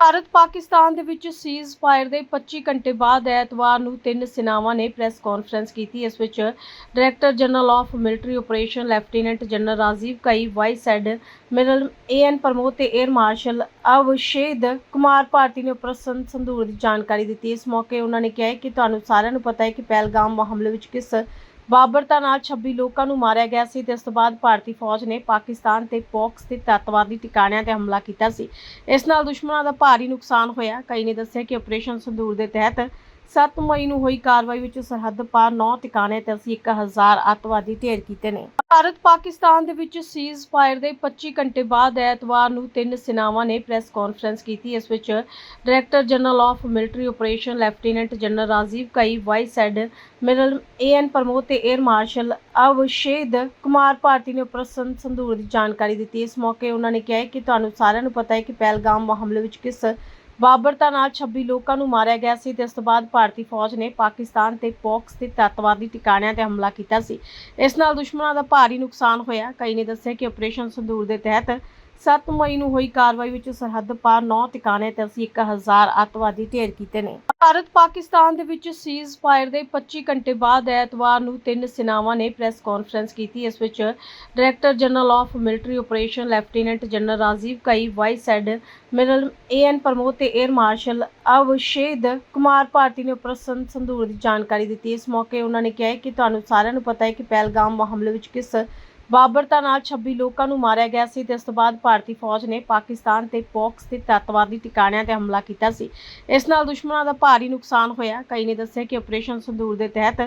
ਭਾਰਤ ਪਾਕਿਸਤਾਨ ਦੇ ਵਿੱਚ cease fire ਦੇ 25 ਘੰਟੇ ਬਾਅਦ ਐਤਵਾਰ ਨੂੰ ਤਿੰਨ ਸੈਨਾਵਾਂ ਨੇ ਪ੍ਰੈਸ ਕਾਨਫਰੰਸ ਕੀਤੀ, ਇਸ ਵਿੱਚ director general of military operation lieutenant general Rajiv Ghai vice admiral A N Pramod ਤੇ 에ਅਰ ਮਾਰਸ਼ਲ ਅਵਸ਼ੇਦ ਕੁਮਾਰ ਭਾਰਤੀ ਨੇ ਆਪਰੇਸ਼ਨ ਸੰਧੂਰ ਦੀ ਜਾਣਕਾਰੀ ਦਿੱਤੀ। ਇਸ ਮੌਕੇ ਉਹਨਾਂ ਨੇ ਕਿਹਾ ਕਿ ਤੁਹਾਨੂੰ ਸਾਰਿਆਂ ਨੂੰ ਪਤਾ ਹੈ ਕਿ ਪਹਿਲਗਾਮ ਹਮਲੇ ਵਿੱਚ ਕਿਸ ਬਾਬਰਤਾ ਨਾਲ 26 ਲੋਕਾਂ ਨੂੰ ਮਾਰਿਆ ਗਿਆ ਸੀ ਤੇ ਇਸ ਤੋਂ ਬਾਅਦ ਭਾਰਤੀ ਫੌਜ ਨੇ ਪਾਕਿਸਤਾਨ ਤੇ ਪੋਕ ਸਥਿਤ ਅੱਤਵਾਦੀ ਟਿਕਾਣਿਆਂ ਤੇ ਹਮਲਾ ਕੀਤਾ ਸੀ। ਇਸ ਨਾਲ ਦੁਸ਼ਮਣਾਂ ਦਾ ਭਾਰੀ ਨੁਕਸਾਨ ਹੋਇਆ। ਕਈ ਨੇ ਦੱਸਿਆ ਕਿ ਆਪਰੇਸ਼ਨ ਸੰਦੂਰ ਦੇ ਤਹਿਤ 7 ਮਈ ਨੂੰ ਹੋਈ ਕਾਰਵਾਈ ਵਿੱਚ ਸਰਹੱਦ ਪਾਰ 9 ਟਿਕਾਣੇ ਤੇ ਅਸੀਂ 1000 ਅੱਤਵਾਦੀ ਢੇਰ ਕੀਤੇ ਨੇ। ਭਾਰਤ ਪਾਕਿਸਤਾਨ ਦੇ ਵਿੱਚ ਸੀਜ਼ ਫਾਇਰ ਦੇ 25 ਘੰਟੇ ਬਾਅਦ ਐਤਵਾਰ ਨੂੰ ਤਿੰਨ ਸੈਨਾਵਾਂ ਨੇ ਪ੍ਰੈਸ ਕਾਨਫਰੰਸ ਕੀਤੀ। ਇਸ ਵਿੱਚ director general of military operation lieutenant general Rajiv Ghai, vice admiral A N Pramod ਤੇ 에ਅਰ ਮਾਰਸ਼ਲ ਅਵਸ਼ੇਦ ਕੁਮਾਰ ਭਾਰਤੀ ਨੇ ਆਪਰੇਸ਼ਨ ਸੰਧੂਰ ਦੀ ਜਾਣਕਾਰੀ ਦਿੱਤੀ। ਇਸ ਮੌਕੇ ਉਹਨਾਂ ਨੇ ਕਿਹਾ ਕਿ ਤੁਹਾਨੂੰ ਸਾਰਿਆਂ ਨੂੰ ਪਤਾ ਹੈ ਕਿ ਪਹਿਲਗਾਮ ਹਮਲੇ ਵਿੱਚ ਕਿਸ ਬਾਬਰਤਾ ਨਾਲ 26 ਲੋਕਾਂ ਨੂੰ ਮਾਰਿਆ ਗਿਆ ਸੀ ਤੇ ਇਸ ਤੋਂ ਬਾਅਦ ਭਾਰਤੀ ਫੌਜ ਨੇ ਪਾਕਿਸਤਾਨ ਤੇ ਪੋਕ ਦੇ ਅੱਤਵਾਦੀ ਟਿਕਾਣਿਆਂ ਤੇ ਹਮਲਾ ਕੀਤਾ ਸੀ। ਇਸ ਨਾਲ ਦੁਸ਼ਮਣਾਂ ਦਾ ਭਾਰੀ ਨੁਕਸਾਨ ਹੋਇਆ। ਕਈ ਨੇ ਦੱਸਿਆ ਕਿ ਆਪਰੇਸ਼ਨ ਸੰਦੂਰ ਦੇ ਤਹਿਤ 7 ਮਈ ਨੂੰ ਹੋਈ ਕਾਰਵਾਈ ਵਿੱਚ ਸਰਹੱਦ ਪਾਰ 9 ਟਿਕਾਣੇ ਤੇ ਅਸੀਂ 1000 ਅੱਤਵਾਦੀ ਢੇਰ ਕੀਤੇ ਨੇ। ਭਾਰਤ ਪਾਕਿਸਤਾਨ ਦੇ ਵਿੱਚ ਸੀਜ਼ ਫਾਇਰ ਦੇ 25 ਘੰਟੇ ਬਾਅਦ ਐਤਵਾਰ ਨੂੰ ਤਿੰਨ ਸੈਨਾਵਾਂ ਨੇ ਪ੍ਰੈਸ ਕਾਨਫਰੰਸ ਕੀਤੀ। ਇਸ ਵਿੱਚ director general of military operation lieutenant general Rajiv Ghai, vice admiral A N Pramod ਤੇ 에ਅਰ ਮਾਰਸ਼ਲ ਅਵਸ਼ੇਦ ਕੁਮਾਰ ਭਾਰਤੀ ਨੇ ਆਪਰੇਸ਼ਨ ਸੰਧੂਰ ਦੀ ਜਾਣਕਾਰੀ ਦਿੱਤੀ। ਇਸ ਮੌਕੇ ਉਹਨਾਂ ਨੇ ਕਿਹਾ ਕਿ ਤੁਹਾਨੂੰ ਸਾਰਿਆਂ ਨੂੰ ਪਤਾ ਹੈ ਕਿ ਪਹਿਲਗਾਮ ਹਮਲੇ ਵਿੱਚ ਕਿਸ ਬਾਬਰਤਾ ਨਾਲ 26 ਲੋਕਾਂ ਨੂੰ ਮਾਰਿਆ ਗਿਆ ਸੀ ਤੇ ਇਸ ਤੋਂ ਬਾਅਦ ਭਾਰਤੀ ਫੌਜ ਨੇ ਪਾਕਿਸਤਾਨ ਤੇ ਪੋਕ ਸਥਿਤ ਅੱਤਵਾਦੀ ਟਿਕਾਣਿਆਂ ਤੇ ਹਮਲਾ ਕੀਤਾ ਸੀ। ਇਸ ਨਾਲ ਦੁਸ਼ਮਣਾਂ ਦਾ ਭਾਰੀ ਨੁਕਸਾਨ ਹੋਇਆ। ਕਈ ਨੇ ਦੱਸਿਆ ਕਿ ਆਪਰੇਸ਼ਨ ਸੰਦੂਰ ਦੇ ਤਹਿਤ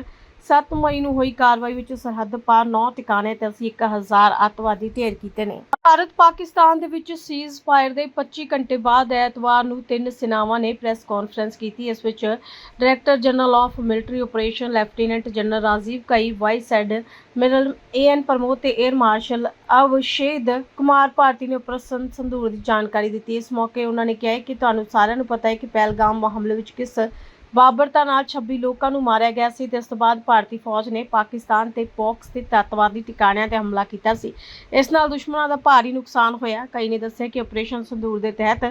7 ਮਈ ਨੂੰ ਹੋਈ ਕਾਰਵਾਈ ਵਿੱਚ ਸਰਹੱਦ ਪਾਰ 9 ਟਿਕਾਣੇ ਤੇ ਅਸੀਂ 1000 ਅੱਤਵਾਦੀ ਢੇਰ ਕੀਤੇ ਨੇ। ਭਾਰਤ ਪਾਕਿਸਤਾਨ ਦੇ ਵਿੱਚ ਸੀਜ਼ ਫਾਇਰ ਦੇ 25 ਘੰਟੇ ਬਾਅਦ ਐਤਵਾਰ ਨੂੰ ਤਿੰਨ ਸੈਨਾਵਾਂ ਨੇ ਪ੍ਰੈਸ ਕਾਨਫਰੰਸ ਕੀਤੀ। ਇਸ ਵਿੱਚ director general of military operation lieutenant general Rajiv Ghai, vice admiral A N Pramod ਤੇ 에ਅਰ ਮਾਰਸ਼ਲ ਅਵਸ਼ੇਦ ਕੁਮਾਰ ਭਾਰਤੀ ਨੇ ਆਪਰੇਸ਼ਨ ਸੰਧੂਰ ਦੀ ਜਾਣਕਾਰੀ ਦਿੱਤੀ। ਇਸ ਮੌਕੇ ਉਹਨਾਂ ਨੇ ਕਿਹਾ ਕਿ ਤੁਹਾਨੂੰ ਸਾਰਿਆਂ ਨੂੰ ਪਤਾ ਹੈ ਕਿ ਪਹਿਲਗਾਮ ਹਮਲੇ ਵਿੱਚ ਕਿਸ ਬਾਬਰਤਾ ਨਾਲ 26 ਲੋਕਾਂ ਨੂੰ ਮਾਰਿਆ ਗਿਆ ਸੀ ਤੇ ਇਸ ਤੋਂ ਬਾਅਦ ਭਾਰਤੀ ਫੌਜ ਨੇ ਪਾਕਿਸਤਾਨ ਤੇ ਪੋਕ ਸਥਿਤ ਤੱਤਵਾਦੀ ਟਿਕਾਣਿਆਂ ਤੇ ਹਮਲਾ ਕੀਤਾ ਸੀ। ਇਸ ਨਾਲ ਦੁਸ਼ਮਣਾਂ ਦਾ ਭਾਰੀ ਨੁਕਸਾਨ ਹੋਇਆ। ਕਈ ਨੇ ਦੱਸਿਆ ਕਿ ਆਪਰੇਸ਼ਨ ਸੰਦੂਰ ਦੇ ਤਹਿਤ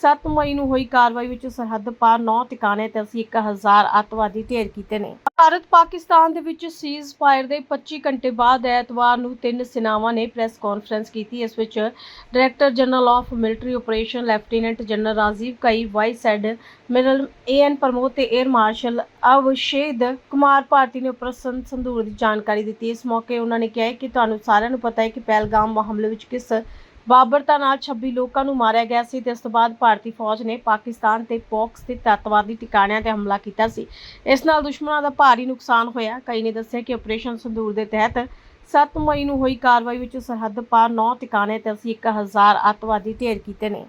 7 ਮਈ ਨੂੰ ਹੋਈ ਕਾਰਵਾਈ ਵਿੱਚ ਸਰਹੱਦ ਪਾਰ 9 ਟਿਕਾਣੇ ਤੇ ਅਸੀਂ 1000 ਅੱਤਵਾਦੀ ਢੇਰ ਕੀਤੇ ਨੇ। ਭਾਰਤ ਪਾਕਿਸਤਾਨ ਦੇ ਵਿੱਚ ਸੀਜ਼ ਫਾਇਰ ਦੇ 25 ਘੰਟੇ ਬਾਅਦ ਐਤਵਾਰ ਨੂੰ ਤਿੰਨ ਸੈਨਾਵਾਂ ਨੇ ਪ੍ਰੈਸ ਕਾਨਫਰੰਸ ਕੀਤੀ। ਇਸ ਵਿੱਚ director general of military operation lieutenant general Rajiv Ghai, vice admiral A N Pramod ਤੇ 에ਅਰ ਮਾਰਸ਼ਲ ਅਵਸ਼ੇਦ ਕੁਮਾਰ ਭਾਰਤੀ ਨੇ ਆਪਰੇਸ਼ਨ ਸੰਧੂਰ ਦੀ ਜਾਣਕਾਰੀ ਦਿੱਤੀ। ਇਸ ਮੌਕੇ ਉਹਨਾਂ ਨੇ ਕਿਹਾ ਕਿ ਤੁਹਾਨੂੰ ਸਾਰਿਆਂ ਨੂੰ ਪਤਾ ਹੈ ਕਿ ਪਹਿਲਗਾਮ ਹਮਲੇ ਵਿੱਚ ਕਿਸ ਬਾਬਰਤਾ ਨਾਲ 26 ਲੋਕਾਂ ਨੂੰ ਮਾਰਿਆ ਗਿਆ ਸੀ ਤੇ ਇਸ ਤੋਂ ਬਾਅਦ ਭਾਰਤੀ ਫੌਜ ਨੇ ਪਾਕਿਸਤਾਨ ਤੇ ਪੋਕ ਸਥਿਤ ਅੱਤਵਾਦੀ ਟਿਕਾਣਿਆਂ ਤੇ ਹਮਲਾ ਕੀਤਾ ਸੀ। ਇਸ ਨਾਲ ਦੁਸ਼ਮਣਾਂ ਦਾ ਭਾਰੀ ਨੁਕਸਾਨ ਹੋਇਆ। ਕਈ ਨੇ ਦੱਸਿਆ ਕਿ ਆਪਰੇਸ਼ਨ ਸੰਦੂਰ ਦੇ ਤਹਿਤ 7 ਮਈ ਨੂੰ ਹੋਈ ਕਾਰਵਾਈ ਵਿੱਚ ਸਰਹੱਦ ਪਾਰ 9 ਟਿਕਾਣੇ ਤੇ ਅਸੀਂ 1000 ਅੱਤਵਾਦੀ ਢੇਰ ਕੀਤੇ ਨੇ।